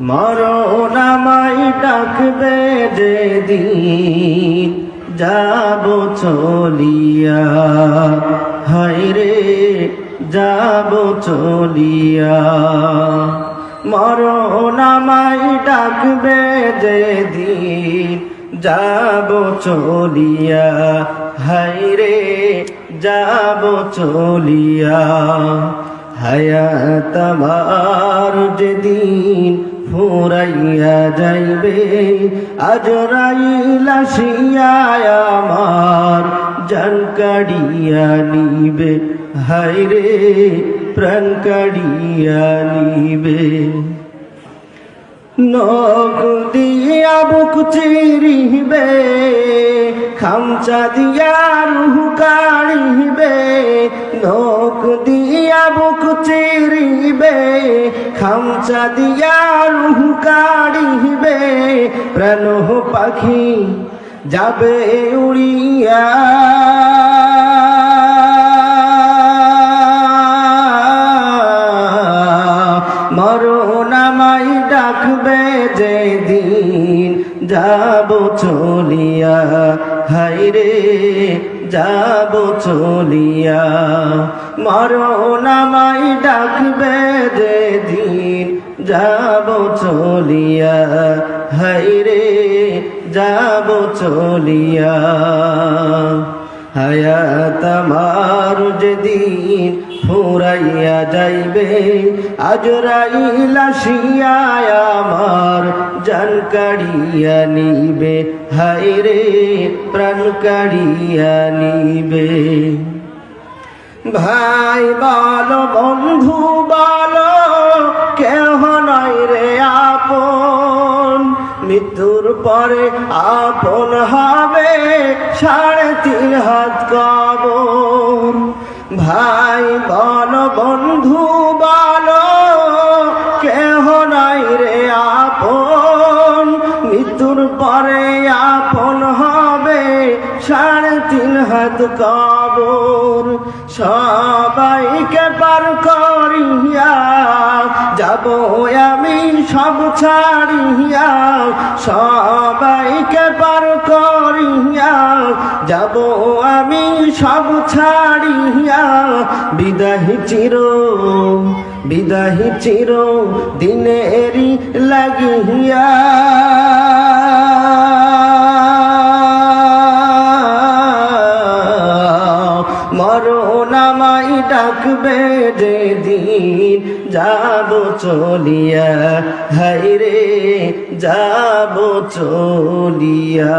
মরণ আমায় ডাকবে যেদিন যাব চলিয়া। হায় রে, যাব চলিয়া। মরণ আমায় ডাকবে যেদিন যাব চলিয়া। হায় রে, যাব চলিয়া। হায়াত যেদিন ফুরাইয়া যাইবে আজরাইল আসিয়ায় আমার জান কাড়িয়া নিবে। হায় রে, প্রাণ কাড়িয়া নিবে। নখ দিয়া বুক চিরিবে, খামচা দিয়া রুহ কাড়িবে। নখ চিরিবে, খামচা দিয়া রুহ কাড়িবে, প্রাণ পাখি যাবে উড়িয়া। মরণ আমায় ডাকবে, যেদিন যাব চলিয়া। হায় রে যাব চলিয়া। মরণ আমায় ডাকবে যেদিন যাব চলিয়া। হায় রে, যাব চলিয়া। হায়াত আমার যেদিন ফুরাইয়া যাইবে আজরাইল আসিয়ায় আমার। জান কাড়িয়া নিবে, হায় রে প্রাণ কাড়িয়া নিবে। ভাই বলো, বন্ধু বলো, কেহ নয় রে আপন। মৃত্যুর পরে আপন হবে সাড়ে তিন হাত কবর। ভাই বলো, বন্ধু তিন হাত কবর সবাইকে পার করিয়া যাব আমি সব ছাড়িয়া। সবাইকে পার করিয়া যাব আমি সব ছাড়িয়া। বিদাহি চির বিদাহি চির দিনেরি লাগিয়া। আমায় ডাকবে যেদিন যাব চলিয়া। হাইরে যাব চলিয়া।